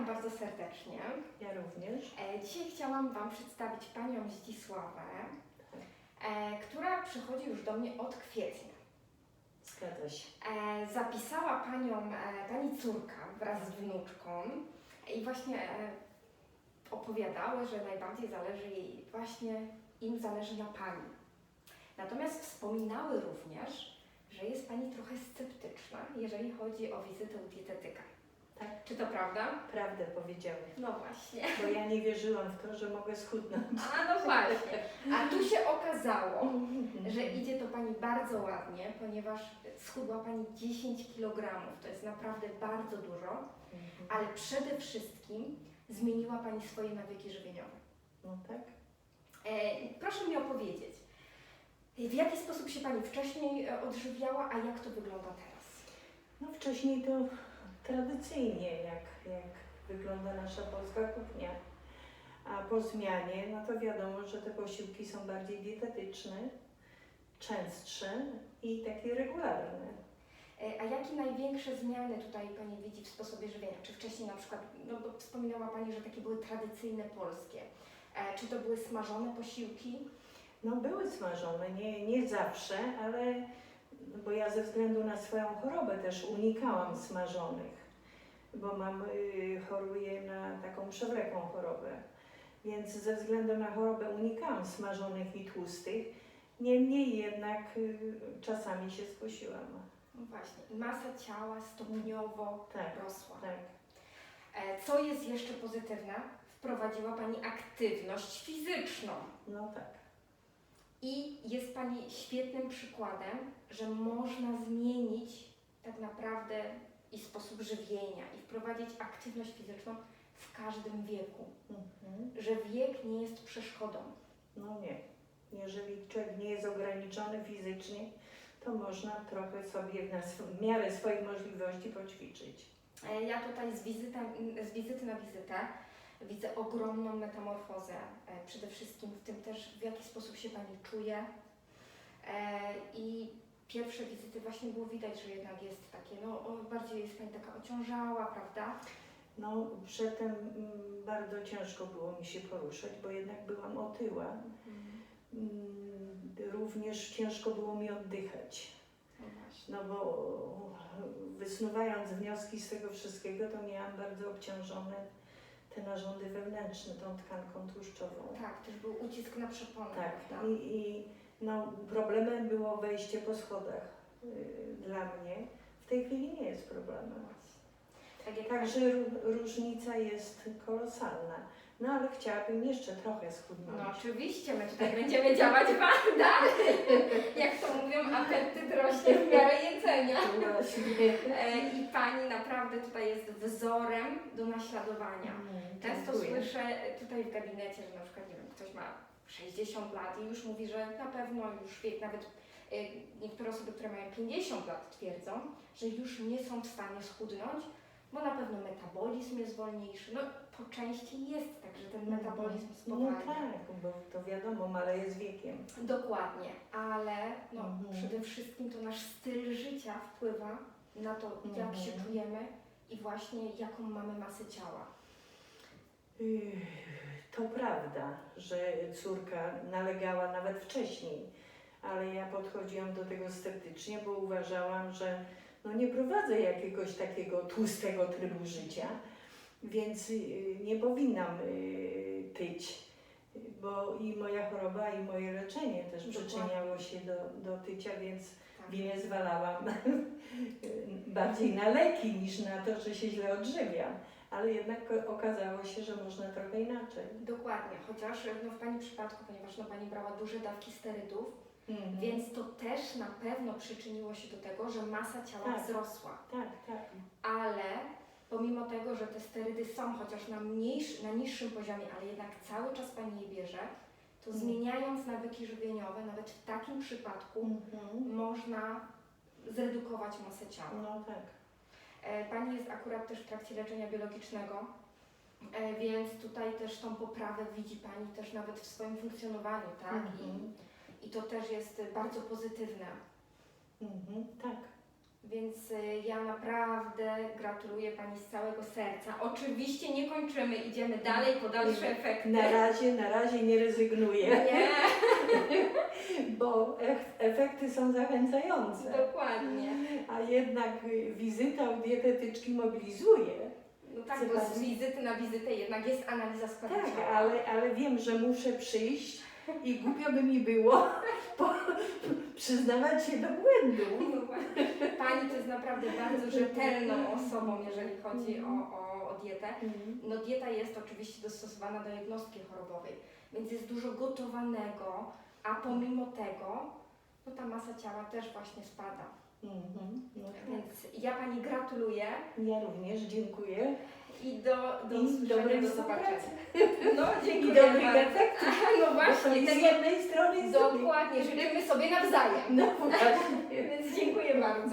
Witam bardzo serdecznie. Ja również. E, Dzisiaj chciałam Wam przedstawić Panią Zdzisławę, e, która przychodzi już do mnie od kwietnia. Zgadza się. E, Zapisała Panią Pani córka wraz z wnuczką i właśnie opowiadały, że najbardziej zależy jej, właśnie im zależy na Pani. Natomiast wspominały również, że jest Pani trochę sceptyczna, jeżeli chodzi o wizytę u dietetyka. Tak. Czy to prawda? Prawdę powiedziały. No właśnie. Bo ja nie wierzyłam w to, że mogę schudnąć. A no właśnie. A tu się okazało, że idzie to Pani bardzo ładnie, ponieważ schudła Pani 10 kg. To jest naprawdę bardzo dużo, Mhm. ale przede wszystkim zmieniła Pani swoje nawyki żywieniowe. No tak. E, proszę mi opowiedzieć, w jaki sposób się Pani wcześniej e, odżywiała, a jak to wygląda teraz? No wcześniej to tradycyjnie, jak, jak wygląda nasza polska kuchnia. A po zmianie, no to wiadomo, że te posiłki są bardziej dietetyczne, częstsze i takie regularne. E, A jakie największe zmiany tutaj Pani widzi w sposobie żywienia? Czy wcześniej na przykład, no bo wspominała Pani, że takie były tradycyjne polskie. E, Czy to były smażone posiłki? No były smażone, nie, nie zawsze, ale bo ja ze względu na swoją chorobę też unikałam smażonych, bo mam, y, choruję na taką przewlekłą chorobę. Więc ze względu na chorobę unikałam smażonych i tłustych, niemniej jednak y, czasami się skusiłam. No właśnie, i masa ciała stopniowo Tak, rosła. tak. E, Co jest jeszcze pozytywne? Wprowadziła Pani aktywność fizyczną. No tak. I jest Pani świetnym przykładem, że można zmienić tak naprawdę i sposób żywienia i wprowadzić aktywność fizyczną w każdym wieku. Mhm. Że wiek nie jest przeszkodą. No nie. Jeżeli człowiek nie jest ograniczony fizycznie, to można trochę sobie na sw- w miarę swoich możliwości poćwiczyć. E, Ja tutaj z, wizytem, z wizyty na wizytę widzę ogromną metamorfozę. E, Przede wszystkim w tym też, w jaki sposób się Pani czuje. E, I pierwsze wizyty właśnie było widać, że jednak jest takie, no bardziej jest Pani taka ociążała, prawda? No, przedtem mm, bardzo ciężko było mi się poruszać, bo jednak byłam otyła. Mm, Również ciężko było mi oddychać. No. No bo wysnuwając wnioski z tego wszystkiego, to miałam bardzo obciążone te narządy wewnętrzne, tą tkanką tłuszczową. Tak, też był ucisk na przeponę, Tak, prawda? i, i no, problemem było wejście po schodach y, dla mnie. W tej chwili nie jest problemem. Tak jak Także ró- różnica jest kolosalna. No ale chciałabym jeszcze trochę schudnąć. No oczywiście, my tutaj będziemy działać dalej. Jak to mówią, apetyt rośnie w miarę E, I Pani naprawdę tutaj jest wzorem do naśladowania. Mm, Często dziękuję. słyszę tutaj w gabinecie, że na przykład, nie wiem, ktoś ma 60 lat i już mówi, że na pewno już wiek, nawet e, niektóre osoby, które mają 50 lat twierdzą, że już nie są w stanie schudnąć, bo na pewno metabolizm jest wolniejszy. No po części jest tak, że ten metabolizm No spowalnia. tak, bo to wiadomo, maleje z wiekiem. Dokładnie, ale no, Mhm. przede wszystkim to nasz styl życia wpływa na to, jak Mhm. się czujemy i właśnie jaką mamy masę ciała. Yy, To prawda, że córka nalegała nawet wcześniej, ale ja podchodziłam do tego sceptycznie, bo uważałam, że no nie prowadzę jakiegoś takiego tłustego trybu życia, więc yy, nie powinnam yy, tyć, bo i moja choroba, i moje leczenie też Dokładnie. przyczyniało się do, do tycia, więc Tak. winę zwalałam bardziej na leki niż na to, że się źle odżywiam. Ale jednak okazało się, że można trochę inaczej. Dokładnie, chociaż no, w Pani przypadku, ponieważ no, Pani brała duże dawki sterydów, Mhm. więc to też na pewno przyczyniło się do tego, że masa ciała Tak. wzrosła. Tak, tak. Ale pomimo tego, że te sterydy są chociaż na, mniejszy, na niższym poziomie, ale jednak cały czas Pani je bierze, to Mhm. zmieniając nawyki żywieniowe, nawet w takim przypadku Mhm. można zredukować masę ciała. No tak. E, Pani jest akurat też w trakcie leczenia biologicznego, e, więc tutaj też tą poprawę widzi Pani też nawet w swoim funkcjonowaniu, tak? Mhm. I, to też jest bardzo pozytywne. Mhm. Tak. Więc y, ja naprawdę gratuluję Pani z całego serca. Oczywiście nie kończymy, idziemy dalej po dalsze efekty. Na razie, na razie nie rezygnuję, Nie, bo ef- efekty są zachęcające. dokładnie. A jednak y, wizyta u dietetyczki mobilizuje. No tak, bo z wizyty na wizytę jednak jest analiza składu Tak, ciała. ale, ale wiem, że muszę przyjść i głupio by mi było po, przyznawać się do błędu. No. Pani to jest naprawdę bardzo rzetelną osobą, jeżeli chodzi o, o, o dietę. No dieta jest oczywiście dostosowana do jednostki chorobowej, więc jest dużo gotowanego, a pomimo tego, no ta masa ciała też właśnie spada. Mhm, no tak. Więc ja Pani gratuluję Ja również dziękuję. I do, do I usłyszenia, do zobaczenia. No, I dziękuję dobrych bardzo. efektów. No Bo to właśnie, i z jednej strony i z drugiej. dokładnie, życzymy sobie nawzajem. No właśnie. Więc dziękuję bardzo.